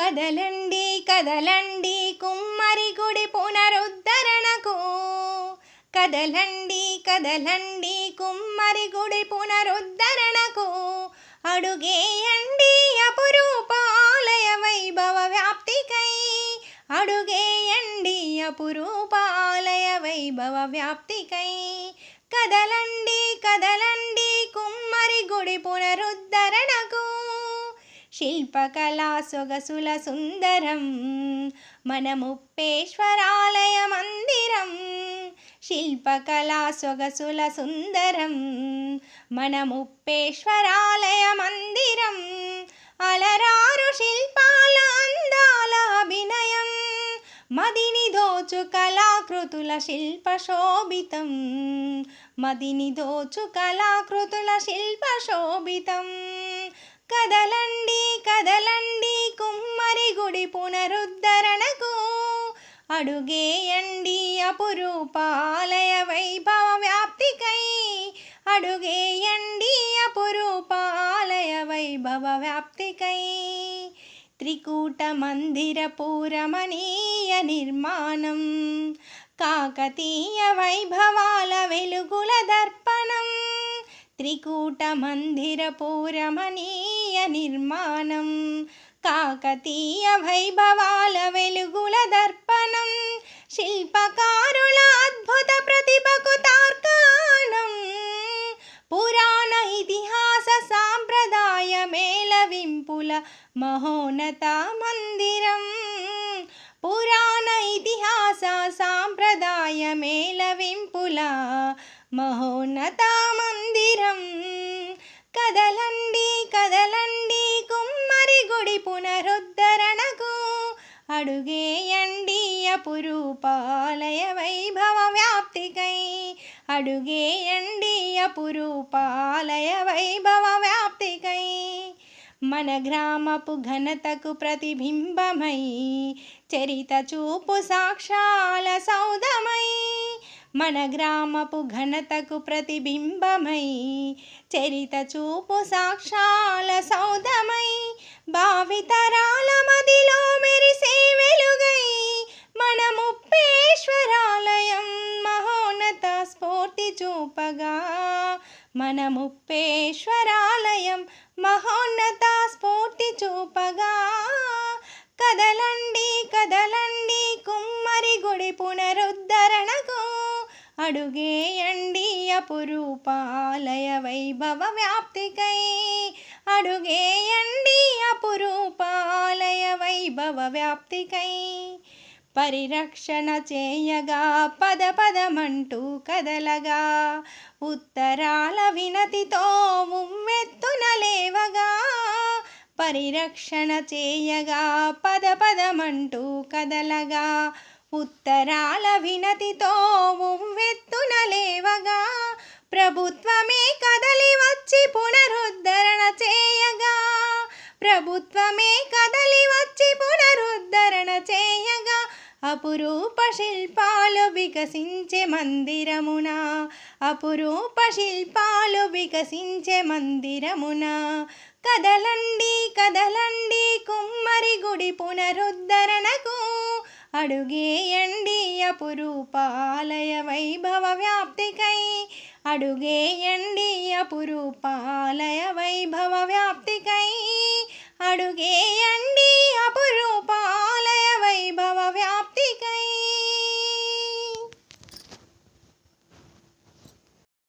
కదలండి కదలండి కుమ్మరి గుడి పునరుద్ధరణకు. కదలండి కదలండి కుమ్మరి గుడి పునరుద్ధరణకు. అడుగేయండి అపురూపాలయ వైభవ వ్యాప్తికై. అడుగేయండి అపురూపాలయ వైభవ వ్యాప్తికై. కదలండి కదలండి శిల్పకళా సొగసుల సుందరం మన ముప్పేశ్వరాలయ మందిరం శిల్పకళా సొగసుల సుందరం మన ముప్పేశ్వరాలయ మందిరం అలరారు శిల్పాల అందాల అభినయం మదిని దోచు కళాకృతుల శిల్ప శోభితం మదిని దోచు కళాకృతుల శిల్ప శోభితం కదలండి కదలండి కుమ్మరి గుడి పునరుద్ధరణకు. అడుగేయండి అపురూపాలయ వైభవ వ్యాప్తికై. అడుగేయండి అపురూపాలయ వైభవ వ్యాప్తికై. త్రికూట మందిర పూరమణీయ నిర్మాణం. కాకతీయ వైభవాల వెలుగుల దర్ప త్రికూట మందిర పూరమణీయ నిర్మాణం కాకతీయ వైభవాల వెలుగుల దర్పణం శిల్పకారుల అద్భుత ప్రతిభకు తార్కాణం. పురాణ ఇతిహాస సాంప్రదాయ మేళవింపుల మహోన్నత మందిరం. పురాణ ఇతిహాస సాంప్రదాయ మేళవింపుల మహోన్నత అడుగేయండియ అపురూపాలయ వైభవ వ్యాప్తికై. అడుగేయండియ అపురూపాలయ వైభవ వ్యాప్తికై. మన గ్రామపు ఘనతకు ప్రతిబింబమై చరిత చూపు సాక్షాల సౌధమై. మన గ్రామపు ఘనతకు ప్రతిబింబమై చరిత చూపు సాక్షాల సౌదమై మన ముప్పేశ్వరాలయం మహోన్నత స్ఫూర్తి చూపగా. కదలండి కదలండి కుమ్మరి గుడి పునరుద్ధరణకు. అడుగేయండి అపురూపాలయ వైభవ వ్యాప్తికై. అడుగేయండి అపురూపాలయ వైభవ వ్యాప్తికై. పరిరక్షణ చేయగా పద పదమంటూ కదలగా. ఉత్తరాల వినతితో ఉమ్మెత్తున లేవగా. పరిరక్షణ చేయగా పద పదమంటూ కదలగా. ఉత్తరాల వినతితో ఉమ్మెత్తున లేవగా. ప్రభుత్వమే కదలి వచ్చి పునరుద్ధరణ చేయగా. ప్రభుత్వమే కదలి వచ్చి అపురూప శిల్పాలు వికసించే మందిరమున. అపురూప శిల్పాలు వికసించే మందిరమున. కదలండి కదలండి కుమ్మరి గుడి పునరుద్ధరణకు. అడుగేయండి అపురూపాలయ వైభవ వ్యాప్తికై. అడుగేయండి అపురూపాలయ వైభవ వ్యాప్తికై. అడుగేయండి